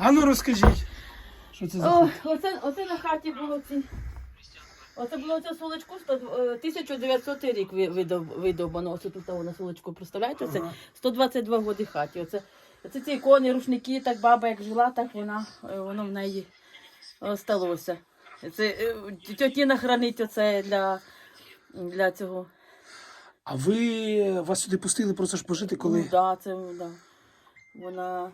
А ну розкажіть, що це за О, оце, оце на хаті було ці. Оце було це солочку, е, 1900 рік ви- видов- видовбано. Оце тут воно солочку, представляєте? Це 122 роки хаті. Оце, оце ці ікони, рушники, так баба як жила, так вона, е, воно в неї осталося. Це е, тьотіна хранить оце для, для цього. А ви вас сюди пустили просто ж пожити, коли. Ну, да, це, да. Вона,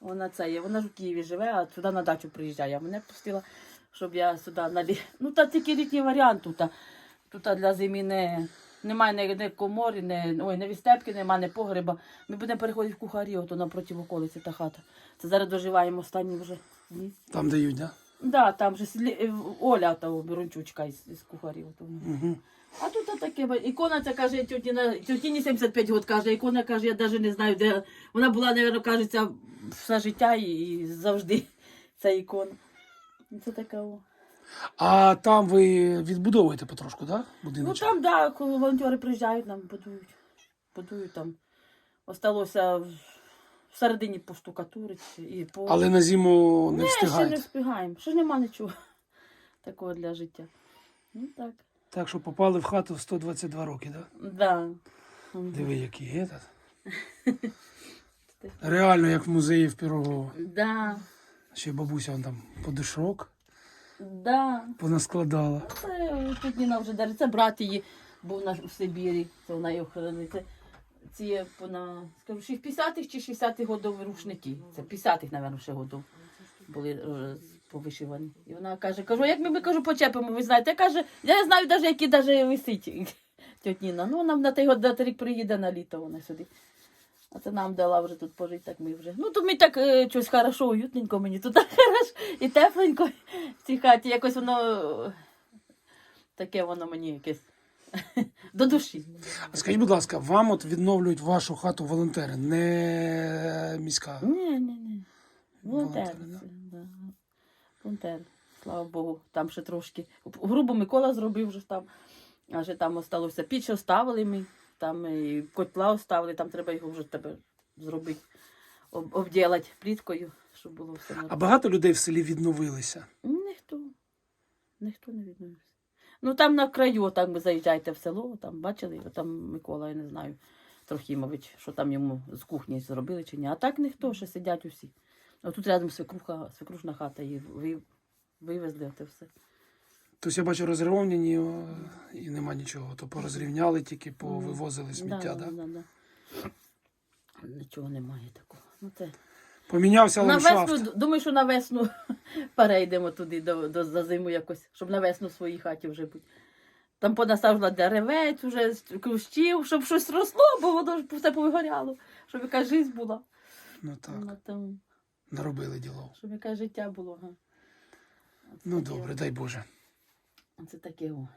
вона це є. Вона ж у Києві живе, а сюди на дачу приїжджає. Мене пустила, щоб я сюди на. Ну, та тільки літній варіант тут. Тут для зимі не, немає ні, коморі, ні, ой, ні вістепки, немає, ні погреба. Ми будемо переходити в кухарі, ото напроти околиці та хата. Це зараз доживаємо останні вже. Там дають, да? Да, там же слі- е, Оля та Берончучка із, із кухарів. Ото. Угу. А тут таке, ба- ікона ця каже, тютіна, тютіні 75 років каже, ікона каже, я навіть не знаю, де вона була, мабуть, кажеться, все життя і, і завжди ця ікона. Це така. о. А там ви відбудовуєте потрошку, так? да? Ну Будиночок? там, да, коли волонтери приїжджають, нам будують. Будують там. Осталося всередині поштукатурить і по. Але на зиму не не, ще не встигаєте. встигаємо. Ще ж нема нічого такого для життя. Ну так. Так що попали в хату в 122 роки, да? Да. Мгм. Диви, який этот. Реально, як в музеї в Пірогово. Да. Ще бабуся вон там подушок Да. понаскладала. Це тут Ніна вже даже. Це брат її був на, в Сибірі, це вона його хранить. Це ці вона, скажу, чи в 50-х чи 60-х годов рушники. Це 50-х, мабуть, ще годов були е, повишивані. І вона каже, кажу, як ми, ми кажу, почепимо, ви знаєте. Я каже, я знаю навіть, які даже висить Ніна. Ну, вона на той год на рік приїде на літо вона сюди. А це нам дала вже тут пожити, так ми вже. Ну тут мені так е, щось хорошо, уютненько мені тут хорошо і тепленько в цій хаті. Якось воно е, таке воно мені якесь до душі. А скажіть, будь ласка, вам от відновлюють вашу хату волонтери, не міська. Ні, ні, ні. Волонтер. Волонтери, да? це, да. Волонтер. Слава Богу, там ще трошки. Грубо Микола зробив вже там. А вже там осталося піч оставили ми, там і котла оставили, там треба його вже тепер зробити, об, обділати пліткою, щоб було все А багато людей в селі відновилися. Ніхто. Ніхто не відновився. Ну там на краю, там ви заїжджаєте в село, там бачили, там Микола, я не знаю, Трохімович, що там йому з кухні зробили чи ні. А так ніхто, ще сидять усі. А тут рядом свекруха, свекрушна хата, її вивезли, те все. Тобто я бачу розрівняні і нема нічого. То порозрівняли, тільки повивозили сміття, да, да? да, да. Нічого немає такого. Ну, це. Помінявся На ландшафт. весну, думаю, що на весну перейдемо туди до, до, за зиму якось, щоб на весну в своїй хаті вже бути. Там понасаджувала деревець, вже з кущів, щоб щось росло, бо воно ж все повигоряло, щоб якась життя була. Ну так, Ну, там, наробили діло. щоб якесь життя було. Га. Ну добре, дай Боже. Це таке. о.